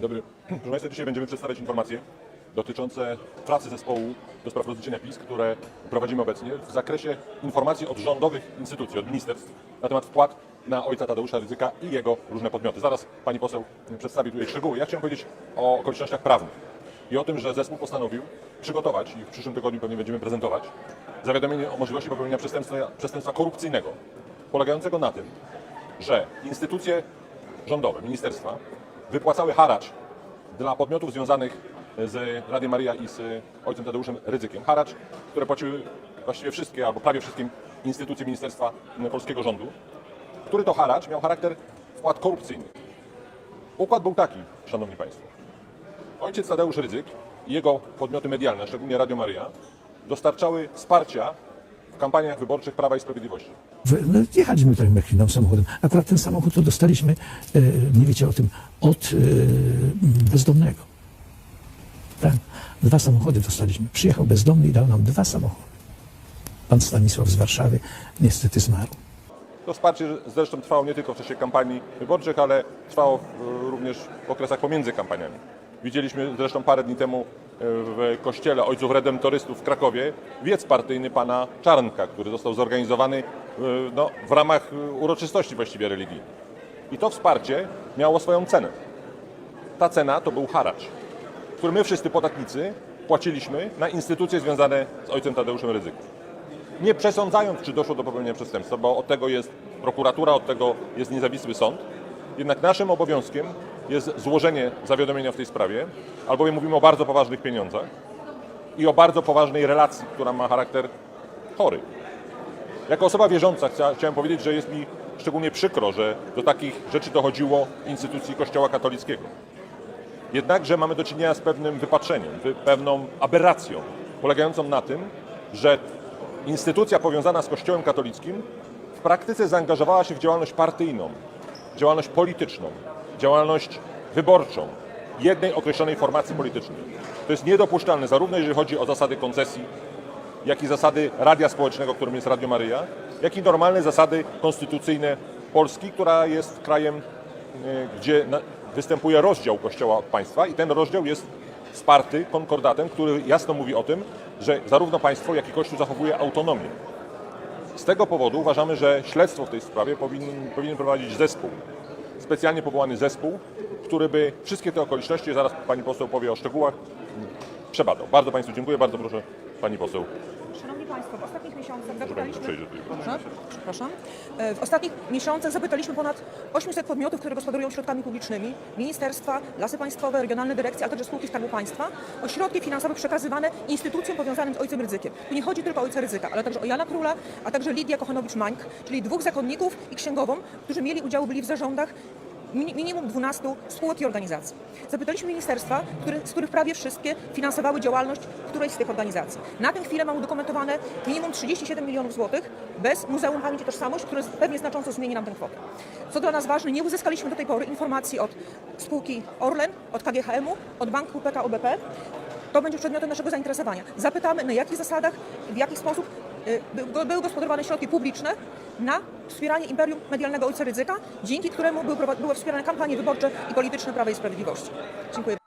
Dzień dobry. Proszę Państwa, dzisiaj będziemy przedstawiać informacje dotyczące pracy zespołu do spraw rozliczenia PiS, które prowadzimy obecnie w zakresie informacji od rządowych instytucji, od ministerstw na temat wpłat na ojca Tadeusza Ryzyka i jego różne podmioty. Zaraz Pani poseł przedstawi tutaj szczegóły. Ja chciałem powiedzieć o okolicznościach prawnych i o tym, że zespół postanowił przygotować i w przyszłym tygodniu pewnie będziemy prezentować zawiadomienie o możliwości popełnienia przestępstwa, przestępstwa korupcyjnego polegającego na tym, że instytucje rządowe, ministerstwa wypłacały haracz dla podmiotów związanych z Radiem Maria i z ojcem Tadeuszem Rydzykiem. Haracz, które płaciły właściwie wszystkie albo prawie wszystkim instytucje Ministerstwa Polskiego Rządu, który to haracz miał charakter wpłat korupcyjnych. Układ był taki, Szanowni Państwo. Ojciec Tadeusz Rydzyk i jego podmioty medialne, szczególnie Radio Maria, dostarczały wsparcia kampaniach wyborczych Prawa i Sprawiedliwości. No, jechaliśmy trochę Merkliną samochodem. Akurat ten samochód to dostaliśmy, e, nie wiecie o tym, od e, bezdomnego. Tak? Dwa samochody dostaliśmy. Przyjechał bezdomny i dał nam dwa samochody. Pan Stanisław z Warszawy niestety zmarł. To wsparcie zresztą trwało nie tylko w czasie kampanii wyborczych, ale trwało również w okresach pomiędzy kampaniami. Widzieliśmy zresztą parę dni temu w kościele Ojców Redemptorystów w Krakowie wiec partyjny pana Czarnka, który został zorganizowany e, no, w ramach e, uroczystości właściwie religijnej. I to wsparcie miało swoją cenę. Ta cena to był haracz, który my wszyscy podatnicy płaciliśmy na instytucje związane z ojcem Tadeuszem Rydzykiem nie przesądzając, czy doszło do popełnienia przestępstwa, bo od tego jest prokuratura, od tego jest niezawisły sąd. Jednak naszym obowiązkiem jest złożenie zawiadomienia w tej sprawie, albowiem mówimy o bardzo poważnych pieniądzach i o bardzo poważnej relacji, która ma charakter chory. Jako osoba wierząca chcia, chciałem powiedzieć, że jest mi szczególnie przykro, że do takich rzeczy dochodziło w instytucji Kościoła katolickiego. Jednakże mamy do czynienia z pewnym wypaczeniem, wy- pewną aberracją, polegającą na tym, że instytucja powiązana z Kościołem katolickim w praktyce zaangażowała się w działalność partyjną, działalność polityczną, działalność wyborczą jednej określonej formacji politycznej. To jest niedopuszczalne, zarówno jeżeli chodzi o zasady koncesji, jak i zasady radia społecznego, którym jest Radio Maryja, jak i normalne zasady konstytucyjne Polski, która jest krajem, e, gdzie występuje rozdział Kościoła od państwa i ten rozdział jest wsparty konkordatem, który jasno mówi o tym, że zarówno państwo, jak i Kościół zachowuje autonomię. Z tego powodu uważamy, że śledztwo w tej sprawie powinien, powinien prowadzić zespół, specjalnie powołany zespół, który by wszystkie te okoliczności, zaraz pani poseł powie o szczegółach, przebadał. Bardzo Państwu dziękuję, bardzo proszę Pani poseł. Szanowni Państwo, w ostatnich miesiącach zapytaliśmy... Proszę, przepraszam. E, W ostatnich miesiącach zapytaliśmy ponad 800 podmiotów, które gospodarują środkami publicznymi, ministerstwa, lasy państwowe, regionalne dyrekcje, ale także spółki Skarbu Państwa, o środki finansowe przekazywane instytucjom powiązanym z ojcem Rydzykiem. Tu nie chodzi tylko o ojca Ryzyka, ale także o Jana Króla, a także Lidię Kochanowicz-Mańk, czyli dwóch zakonników i księgową, którzy mieli udział, byli w zarządach minimum 12 spółek i organizacji. Zapytaliśmy ministerstwa, który, z których prawie wszystkie finansowały działalność którejś z tych organizacji. Na tę chwilę mamy udokumentowane minimum 37 milionów złotych bez Muzeum Pamięć i Tożsamość, które pewnie znacząco zmieni nam tę kwotę. Co dla nas ważne, nie uzyskaliśmy do tej pory informacji od spółki Orlen, od KGHM-u, od banku PKO BP. To będzie przedmiotem naszego zainteresowania. Zapytamy, na jakich zasadach, w jaki sposób były gospodarowane środki publiczne na wspieranie imperium medialnego ojca Rydzyka, dzięki któremu były, były wspierane kampanie wyborcze i polityczne Prawa i Sprawiedliwości. Dziękuję.